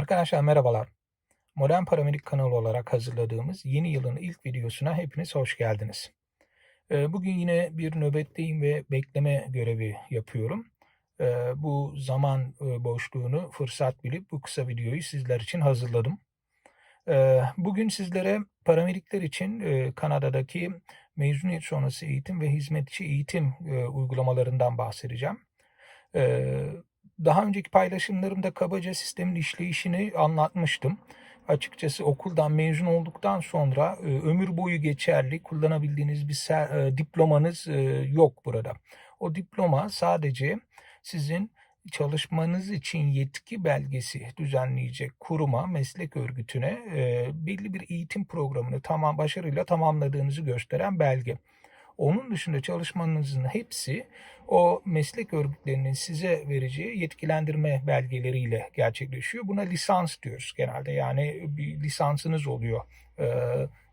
Arkadaşlar merhabalar. Modern Paramedik kanalı olarak hazırladığımız yeni yılın ilk videosuna hepiniz hoş geldiniz. Ee, Bugün yine bir nöbetteyim ve bekleme görevi yapıyorum. Ee, Bu zaman e, boşluğunu fırsat bilip bu kısa videoyu sizler için hazırladım. Ee, Bugün sizlere paramedikler için e, Kanada'daki mezuniyet sonrası eğitim ve hizmetçi eğitim e, uygulamalarından bahsedeceğim. Daha önceki paylaşımlarımda kabaca sistemin işleyişini anlatmıştım. Açıkçası okuldan mezun olduktan sonra e, ömür boyu geçerli kullanabildiğiniz bir e, diplomanız e, yok burada. O diploma sadece sizin çalışmanız için yetki belgesi düzenleyecek kuruma, meslek örgütüne e, belli bir eğitim programını tamam başarıyla tamamladığınızı gösteren belge. Onun dışında çalışmanızın hepsi o meslek örgütlerinin size vereceği yetkilendirme belgeleriyle gerçekleşiyor. Buna lisans diyoruz genelde. Yani bir lisansınız oluyor. Ee,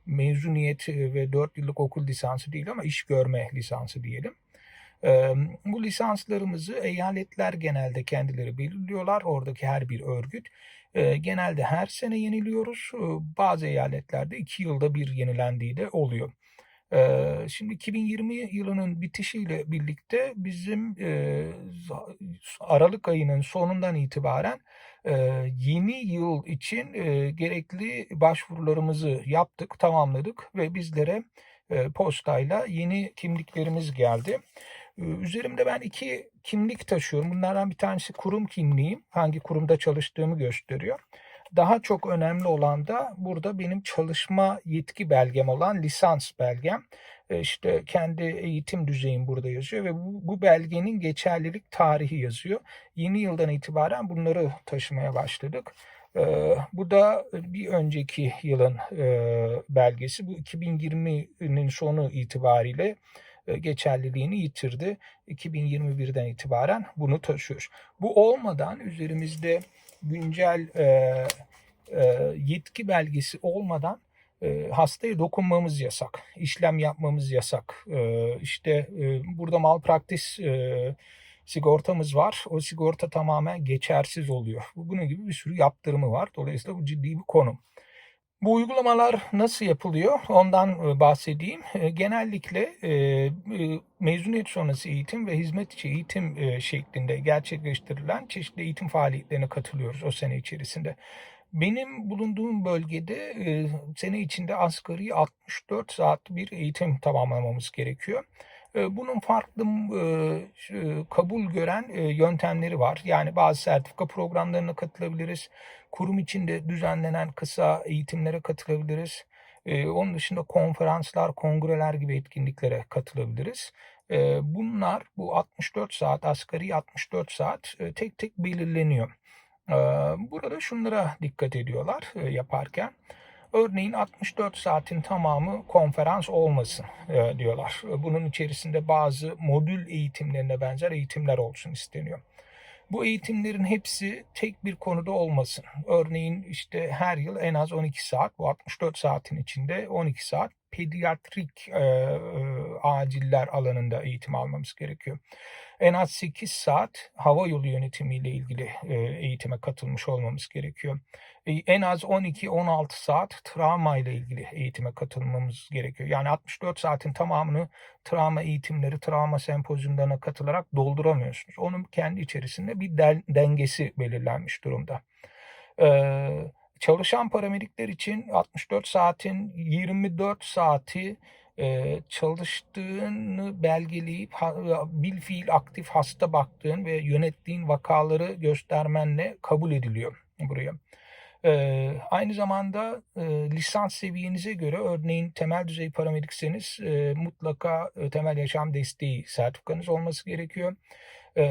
mezuniyet ve 4 yıllık okul lisansı değil ama iş görme lisansı diyelim. Ee, bu lisanslarımızı eyaletler genelde kendileri belirliyorlar. Oradaki her bir örgüt. Ee, genelde her sene yeniliyoruz. Ee, bazı eyaletlerde 2 yılda bir yenilendiği de oluyor. Şimdi 2020 yılının bitişiyle birlikte bizim Aralık ayının sonundan itibaren yeni yıl için gerekli başvurularımızı yaptık, tamamladık ve bizlere postayla yeni kimliklerimiz geldi. Üzerimde ben iki kimlik taşıyorum. Bunlardan bir tanesi kurum kimliğim. Hangi kurumda çalıştığımı gösteriyor. Daha çok önemli olan da burada benim çalışma yetki belgem olan lisans belgem. E, İşte kendi eğitim düzeyim burada yazıyor ve bu, bu belgenin geçerlilik tarihi yazıyor. Yeni yıldan itibaren bunları taşımaya başladık. E, Bu da bir önceki yılın e, belgesi. Bu 2020'nin sonu itibariyle geçerliliğini yitirdi. 2021'den itibaren bunu taşıyoruz. Bu olmadan üzerimizde güncel e, e, yetki belgesi olmadan e, hastaya dokunmamız yasak, işlem yapmamız yasak. E, işte e, burada malpraktis e, sigortamız var. O sigorta tamamen geçersiz oluyor. Bunun gibi bir sürü yaptırımı var. Dolayısıyla bu ciddi bir konu. Bu uygulamalar nasıl yapılıyor? Ondan e, bahsedeyim. E, Genellikle e, mezuniyet sonrası eğitim ve hizmet içi eğitim şeklinde gerçekleştirilen çeşitli eğitim faaliyetlerine katılıyoruz o sene içerisinde. Benim bulunduğum bölgede sene içinde asgari 64 saat bir eğitim tamamlamamız gerekiyor. E, Bunun farklı e, kabul gören e, yöntemleri var. Yani bazı sertifika programlarına katılabiliriz. Kurum içinde düzenlenen kısa eğitimlere katılabiliriz. E, Onun dışında konferanslar, kongreler gibi etkinliklere katılabiliriz. Bunlar bu 64 saat, asgari 64 saat tek tek belirleniyor. Burada şunlara dikkat ediyorlar yaparken. Örneğin 64 saatin tamamı konferans olmasın e, diyorlar. Bunun içerisinde bazı modül eğitimlerine benzer eğitimler olsun isteniyor. Bu eğitimlerin hepsi tek bir konuda olmasın. Örneğin işte her yıl en az 12 saat, bu 64 saatin içinde 12 saat pediatrik e, e, aciller alanında eğitim almamız gerekiyor. En az 8 saat hava yolu yönetimiyle ilgili e, eğitime katılmış olmamız gerekiyor. E, en az 12-16 saat travma ile ilgili eğitime katılmamız gerekiyor. Yani 64 saatin tamamını travma eğitimleri, travma sempozyumlarına katılarak dolduramıyorsunuz. Onun kendi içerisinde bir den- dengesi belirlenmiş durumda. Ee, çalışan paramedikler için 64 saatin 24 saati e, çalıştığını belgeleyip bil fiil aktif hasta baktığın ve yönettiğin vakaları göstermenle kabul ediliyor buraya. Ee, aynı zamanda e, lisans seviyenize göre örneğin temel düzey paramedikseniz e, mutlaka e, temel yaşam desteği sertifikanız olması gerekiyor. Ee,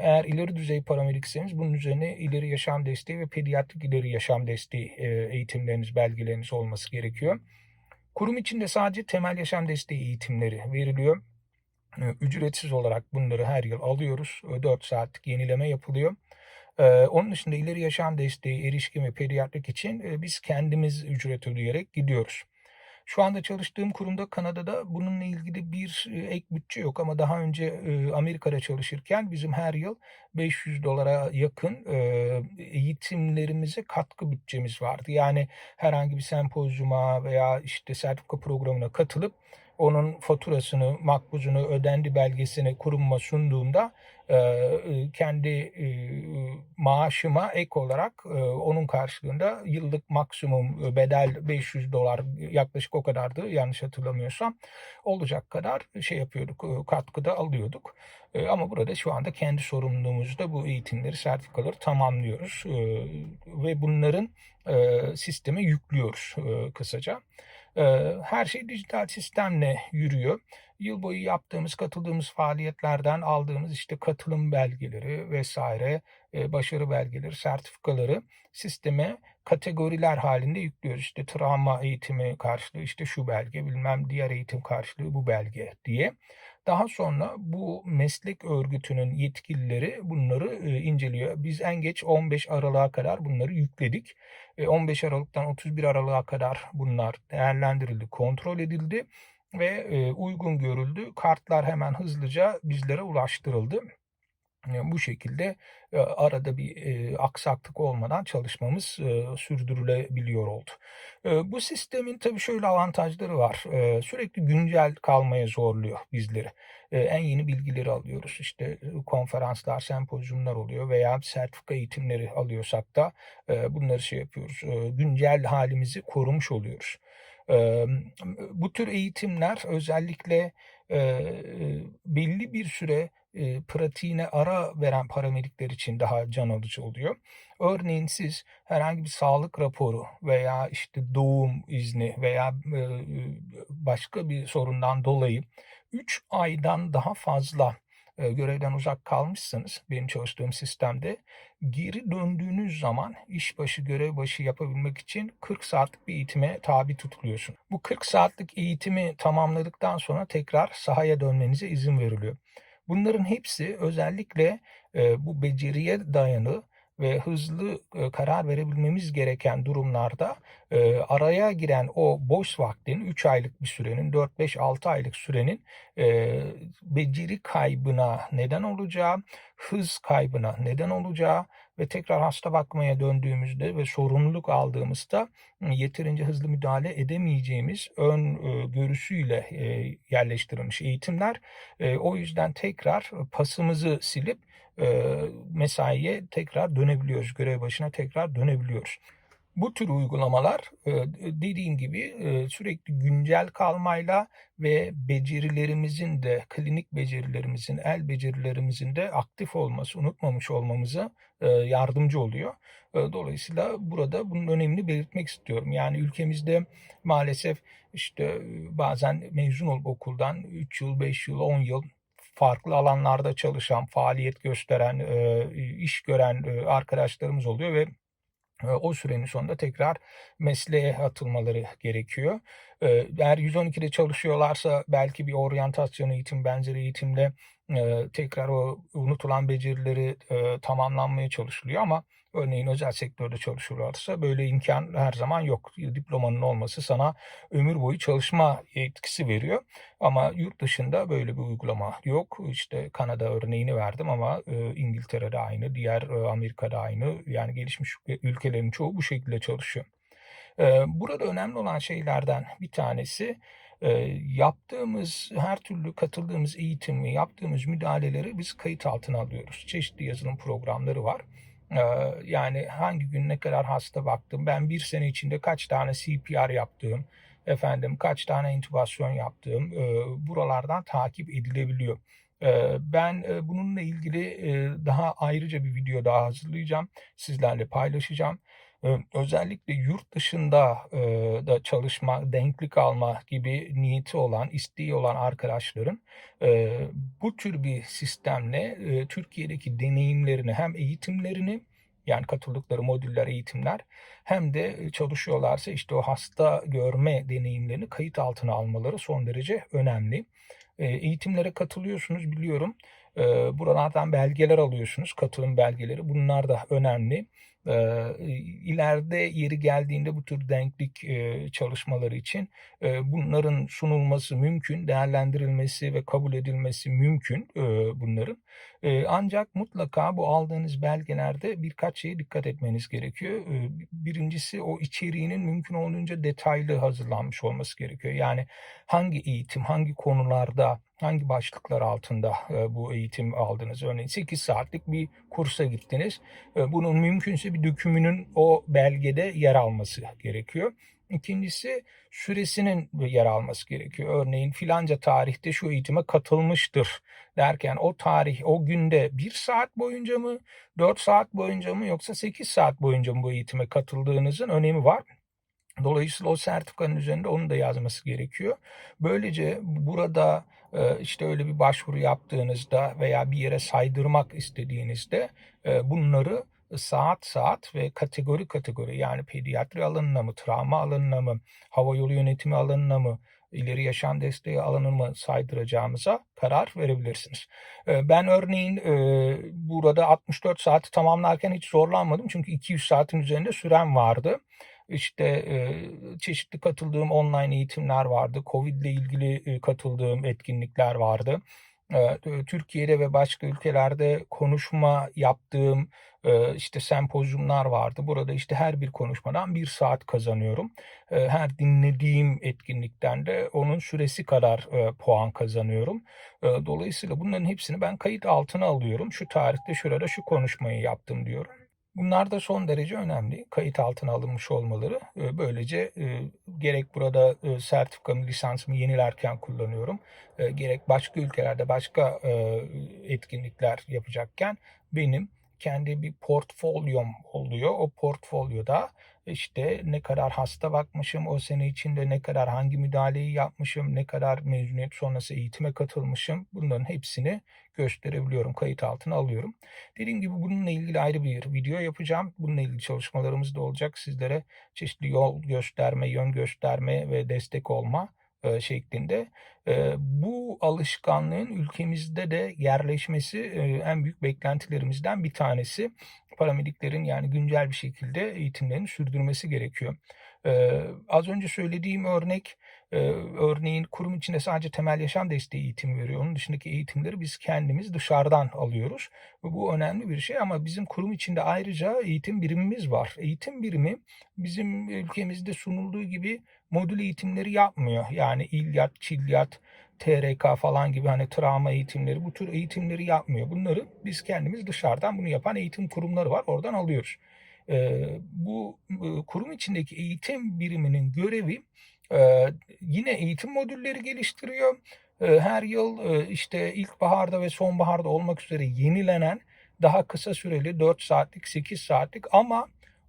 eğer ileri düzey paramedikseniz bunun üzerine ileri yaşam desteği ve pediatrik ileri yaşam desteği e, eğitimleriniz, belgeleriniz olması gerekiyor. Kurum içinde sadece temel yaşam desteği eğitimleri veriliyor. E, Ücretsiz olarak bunları her yıl alıyoruz. E, 4 saatlik yenileme yapılıyor. Ee, onun dışında ileri yaşam desteği, erişkin ve pediatrik için e, biz kendimiz ücret ödeyerek gidiyoruz. Şu anda çalıştığım kurumda Kanada'da bununla ilgili bir, eee, ek bütçe yok ama daha önce, eee, Amerika'da çalışırken bizim her yıl $500'a yakın, eee, eğitimlerimize katkı bütçemiz vardı. Yani herhangi bir sempozyuma veya, işte, sertifika programına katılıp onun faturasını, makbuzunu, ödendi belgesini kurumuma sunduğumda, eee, ııı, kendi, eee, maaşıma ek olarak, onun karşılığında yıllık maksimum, bedel $500 yaklaşık o kadardı yanlış hatırlamıyorsam. Olacak kadar şey yapıyorduk, ııı, katkı da alıyorduk. Ama burada şu anda kendi sorumluluğumuzda bu eğitimleri, sertifikaları tamamlıyoruz, ve bunların, sisteme yüklüyoruz, kısaca. Eee, her şey dijital sistemle yürüyor. Yıl boyu yaptığımız, katıldığımız faaliyetlerden aldığımız, işte, katılım belgeleri vs. eee, başarı belgeleri, sertifikaları sisteme kategoriler hâlinde yüklüyoruz. İşte, travma eğitimi karşılığı, işte, şu belge, bilmem diğer eğitim karşılığı bu belge diye. Daha sonra bu meslek örgütünün yetkilileri bunları, inceliyor. Biz en geç 15 Aralık'a kadar bunları yükledik. Eee, 15 Aralık'tan 31 Aralık'a kadar bunlar değerlendirildi, kontrol edildi ve, uygun görüldü. Kartlar hemen hızlıca bizlere ulaştırıldı. Bu şekilde, arada bir, aksaklık olmadan çalışmamız, sürdürülebiliyor oldu. Bu sistemin tabii şöyle avantajları var. Sürekli güncel kalmaya zorluyor bizleri. En yeni bilgileri alıyoruz. İşte, konferanslar, sempozyumlar oluyor veya sertifika eğitimleri alıyorsak da, bunları şey yapıyoruz, güncel hâlimizi korumuş oluyoruz. Bu tür eğitimler özellikle, belli bir süre, eee, pratiğine ara veren paramedikler için daha can alıcı oluyor. Örneğin siz herhangi bir sağlık raporu veya, işte, doğum izni veya, eee, başka bir sorundan dolayı 3 aydan daha fazla, eee, görevden uzak kalmışsanız benim çalıştığım sistemde, geri döndüğünüz zaman işbaşı, görev başı yapabilmek için 40 saatlik bir eğitime tabi tutuluyorsun. Bu 40 saatlik eğitimi tamamladıktan sonra tekrar sahaya dönmenize izin veriliyor. Bunların hepsi özellikle, eee, bu beceriye dayalı ve hızlı, eee, karar verebilmemiz gereken durumlarda, eee, araya giren o boş vaktin, 3 aylık bir sürenin, 4-5-6 aylık sürenin, beceri kaybına neden olacağı, hız kaybına neden olacağı ve tekrar hasta bakmaya döndüğümüzde ve sorumluluk aldığımızda, yeterince hızlı müdahale edemeyeceğimiz ön, eee, görüsüyle, yerleştirilmiş eğitimler. O yüzden tekrar pasımızı silip, mesaiye tekrar dönebiliyoruz, görev başına tekrar dönebiliyoruz. Bu tür uygulamalar, eee, dediğim gibi, eee, sürekli güncel kalmayla ve becerilerimizin de, klinik becerilerimizin, el becerilerimizin de aktif olması, unutmamış olmamıza, eee, yardımcı oluyor. Dolayısıyla burada bunun önemini belirtmek istiyorum. Yani ülkemizde maalesef, işte, bazen mezun olup okuldan 3 yıl, 5 yıl, 10 yıl farklı alanlarda çalışan, faaliyet gösteren, iş gören, arkadaşlarımız oluyor ve, o sürenin sonunda tekrar mesleğe atılmaları gerekiyor. Eğer 112'de çalışıyorlarsa belki bir oryantasyon eğitim, benzeri eğitimle, eee, tekrar o unutulan becerileri, eee, tamamlanmaya çalışılıyor ama örneğin özel sektörde çalışıyorlarsa böyle imkân her zaman yok. Diplomanın olması sana ömür boyu çalışma yetkisi veriyor ama yurt dışında böyle bir uygulama yok. İşte, Kanada örneğini verdim ama, eee, İngiltere'de aynı, diğer, eee, Amerika'da aynı. Yani gelişmiş ülkelerin çoğu bu şekilde çalışıyor. Eee, burada önemli olan şeylerden bir tanesi, eee, yaptığımız her türlü katıldığımız eğitimi, yaptığımız müdahaleleri biz kayıt altına alıyoruz. Çeşitli yazılım programları var. Eee, yani hangi gün ne kadar hasta baktım, ben 1 sene içinde kaç tane CPR yaptığım, efendim kaç tane intübasyon yaptığım, eee, buralardan takip edilebiliyor. Eee, ben, eee, bununla ilgili, eee, daha ayrıca bir video daha hazırlayacağım, sizlerle paylaşacağım. Özellikle yurt dışında, da çalışma, denklik alma gibi niyeti olan, isteği olan arkadaşların, bu tür bir sistemle, Türkiye'deki deneyimlerini hem eğitimlerini, yani katıldıkları modüller, eğitimler hem de çalışıyorlarsa, işte, o hasta görme deneyimlerini kayıt altına almaları son derece önemli. Eğitimlere katılıyorsunuz biliyorum. Buralardan belgeler alıyorsunuz, katılım belgeleri. Bunlar da önemli. Eee, ileride yeri geldiğinde bu tür denklik, eee, çalışmaları için, eee, bunların sunulması mümkün, değerlendirilmesi ve kabul edilmesi mümkün, eee, bunların. Eee, ancak mutlaka bu aldığınız belgelerde birkaç şeye dikkat etmeniz gerekiyor. Eee, birincisi o içeriğinin mümkün olduğunca detaylı hazırlanmış olması gerekiyor. Yani hangi eğitim, hangi konularda, hangi başlıklar altında, eee, bu eğitim aldınız? Örneğin 8 saatlik bir kursa gittiniz. Eee, bunun mümkünse bir dökümünün o belgede yer alması gerekiyor. İkincisi süresinin yer alması gerekiyor. Örneğin filanca tarihte şu eğitime katılmıştır derken o tarih, o günde 1 saat boyunca mı, 4 saat boyunca mı yoksa 8 saat boyunca mı bu eğitime katıldığınızın önemi var. Dolayısıyla o sertifikanın üzerinde onu da yazması gerekiyor. Böylece burada, işte öyle bir başvuru yaptığınızda veya bir yere saydırmak istediğinizde, eee, bunları saat saat ve kategori kategori yani pediatri alanına mı, travma alanına mı, havayolu yönetimi alanına mı, ileri yaşam desteği alanına mı saydıracağınıza karar verebilirsiniz. Eee, ben örneğin, eee, burada 64 saati tamamlarken hiç zorlanmadım çünkü 200 saatin üzerinde sürem vardı. İşte, eee, çeşitli katıldığım online eğitimler vardı. COVID'le ilgili, eee, katıldığım etkinlikler vardı. Eee, Türkiye'de ve başka ülkelerde konuşma yaptığım, eee, işte sempozyumlar vardı. Burada işte her bir konuşmadan 1 saat kazanıyorum. Her dinlediğim etkinlikten de onun süresi kadar, puan kazanıyorum. Dolayısıyla bunların hepsini ben kayıt altına alıyorum. Şu tarihte şurada şu konuşmayı yaptım diyorum. Bunlar da son derece önemli. Kayıt altına alınmış olmaları. Eee, böylece, eee, gerek burada, eee, sertifikamı, lisansımı yenilerken kullanıyorum, eee, gerek başka ülkelerde başka, etkinlikler yapacakken benim kendi bir portfolyom oluyor. O portfolyoda, işte, ne kadar hasta bakmışım, o sene içinde ne kadar hangi müdahaleyi yapmışım, ne kadar mezuniyet sonrası eğitime katılmışım, bunların hepsini gösterebiliyorum, kayıt altına alıyorum. Dediğim gibi bununla ilgili ayrı bir video yapacağım. Bununla ilgili çalışmalarımız da olacak. Sizlere çeşitli yol gösterme, yön gösterme ve destek olma, eee, şeklinde. Eee, bu alışkanlığın ülkemizde de yerleşmesi, eee, en büyük beklentilerimizden bir tanesi. Paramediklerin yani güncel bir şekilde eğitimlerini sürdürmesi gerekiyor. Az önce söylediğim örnek, eee, örneğin kurum içinde sadece temel yaşam desteği eğitimi veriyor. Onun dışındaki eğitimleri biz kendimiz dışarıdan alıyoruz bu önemli bir şey ama bizim kurum içinde ayrıca eğitim birimimiz var. Eğitim birimi bizim ülkemizde sunulduğu gibi modül eğitimleri yapmıyor. Yani İLYAD, ÇİLYAD, TRK falan gibi hani travma eğitimleri, bu tür eğitimleri yapmıyor. Bunları biz kendimiz dışarıdan bunu yapan eğitim kurumları var, oradan alıyoruz. Eee, bu, ııı, kurum içindeki eğitim biriminin görevi, eee, yine eğitim modülleri geliştiriyor. Eee, her yıl, eee, işte ilkbaharda ve sonbaharda olmak üzere yenilenen daha kısa süreli 4 saatlik, 8 saatlik ama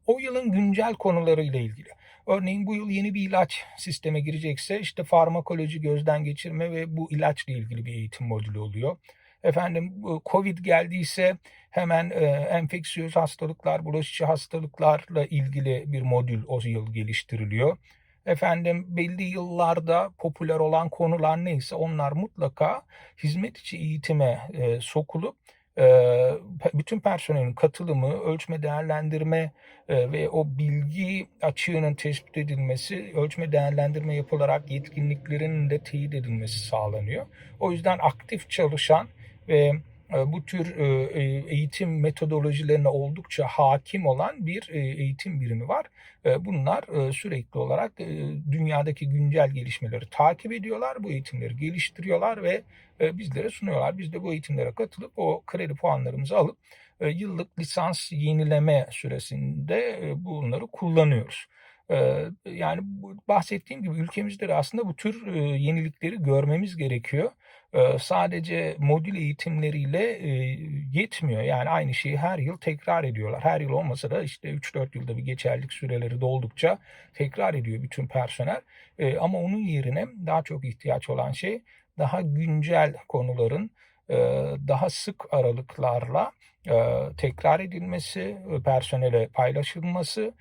o yılın güncel konularıyla ilgili. Örneğin bu yıl yeni bir ilaç sisteme girecekse işte farmakoloji gözden geçirme ve bu ilaçla ilgili bir eğitim modülü oluyor. Efendim, COVID geldiyse hemen, eee, enfeksiyöz hastalıklar, bulaşıcı hastalıklarla ilgili bir modül o yıl geliştiriliyor. Efendim, belli yıllarda popüler olan konular neyse onlar mutlaka hizmet içi eğitime, eee, sokulup, pe bütün personelin katılımı, ölçme değerlendirme, eee, ve o bilgi açığının tespit edilmesi, ölçme değerlendirme yapılarak yetkinliklerinin de teyit edilmesi sağlanıyor. O yüzden aktif çalışan ve, bu tür, eee, eğitim metodolojilerine oldukça hâkim olan bir, eğitim birimi var. Bunlar, sürekli olarak, dünyadaki güncel gelişmeleri takip ediyorlar, bu eğitimleri geliştiriyorlar ve, bizlere sunuyorlar. Biz de bu eğitimlere katılıp o kredi puanlarımızı alıp, yıllık lisans yenileme süresinde, bunları kullanıyoruz. Yani bahsettiğim gibi ülkemizde de aslında bu tür, yenilikleri görmemiz gerekiyor. Sadece modül eğitimleriyle, yetmiyor. Yani aynı şeyi her yıl tekrar ediyorlar. Her yıl olmasa da işte 3-4 yılda bir geçerlilik süreleri doldukça tekrar ediyor bütün personel. Ama onun yerine daha çok ihtiyaç olan şey daha güncel konuların, daha sık aralıklarla, tekrar edilmesi, personele paylaşılması,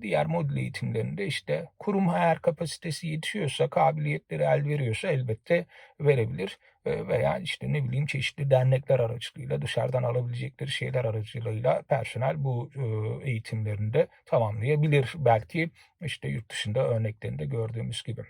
diğer modül eğitimlerinde, işte, kurum eğer kapasitesi yetişiyorsa, kabiliyetleri el veriyorsa elbette verebilir, veya, işte, ne bileyim, çeşitli dernekler aracılığıyla, dışarıdan alabilecekleri şeyler aracılığıyla personel bu, ııı, eğitimlerini de tamamlayabilir. Belki, işte, yurt dışında örneklerinde gördüğümüz gibi.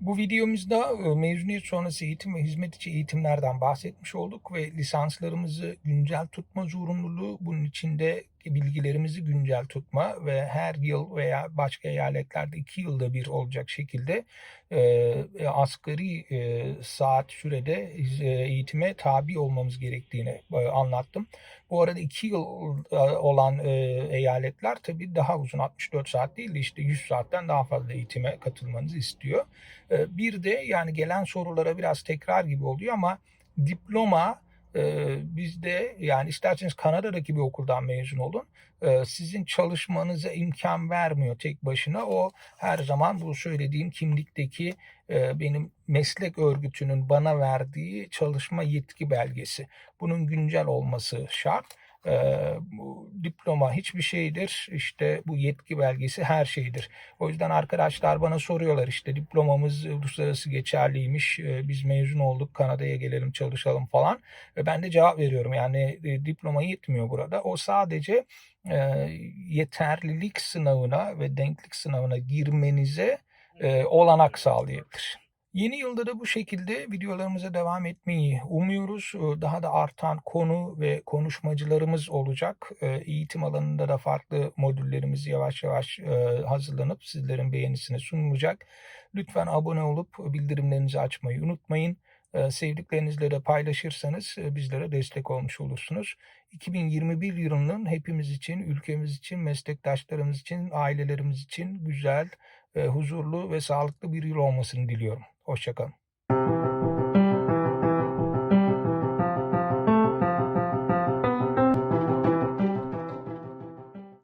Bu videomuzda, ııı, mezuniyet sonrası eğitim ve hizmet içi eğitimlerden bahsetmiş olduk ve lisanslarımızı güncel tutma zorunluluğu, bunun içinde bilgilerimizi güncel tutma ve her yıl veya başka eyaletlerde 2 yılda bir olacak şekilde, eee, asgari, eee, saat sürede eee, eğitime tabi olmamız gerektiğini, eee, anlattım. Bu arada 2 yıl, aaa, olan, eee, eyaletler tabii daha uzun 64 saat değil de, işte, 100 saatten daha fazla eğitime katılmanızı istiyor. Eee, bir de, yani, gelen sorulara biraz tekrar gibi oluyor ama diploma, eee, bizde, yani, isterseniz Kanada'daki bir okuldan mezun olun, eee, sizin çalışmanıza imkân vermiyor tek başına. O her zaman bu söylediğim kimlikteki, eee, benim meslek örgütünün bana verdiği çalışma yetki belgesi. Bunun güncel olması şart. Eee, bu diploma hiçbir şeydir, işte, bu yetki belgesi her şeydir. O yüzden arkadaşlar bana soruyorlar, işte, diplomamız uluslararası geçerliymiş, eee, biz mezun olduk, Kanada'ya gelelim, çalışalım falan ve ben de cevap veriyorum. Yani, eee, diploma yetmiyor burada. O sadece, eee, yeterlilik sınavına ve denklik sınavına girmenize, eee, olanak sağlayabilir. Yeni yılda da bu şekilde videolarımıza devam etmeyi umuyoruz. Iıı, daha da artan konu ve konuşmacılarımız olacak. Eee, eğitim alanında da farklı modüllerimiz yavaş yavaş, eee, hazırlanıp sizlerin beğenisine sunulacak. Lütfen abone olup bildirimlerinizi açmayı unutmayın. Eee, sevdiklerinizle de paylaşırsanız, eee, bizlere destek olmuş olursunuz. 2021 yılının hepimiz için, ülkemiz için, meslektaşlarımız için, ailelerimiz için güzel, eee, huzurlu ve sağlıklı bir yıl olmasını diliyorum. Hoşça kalın.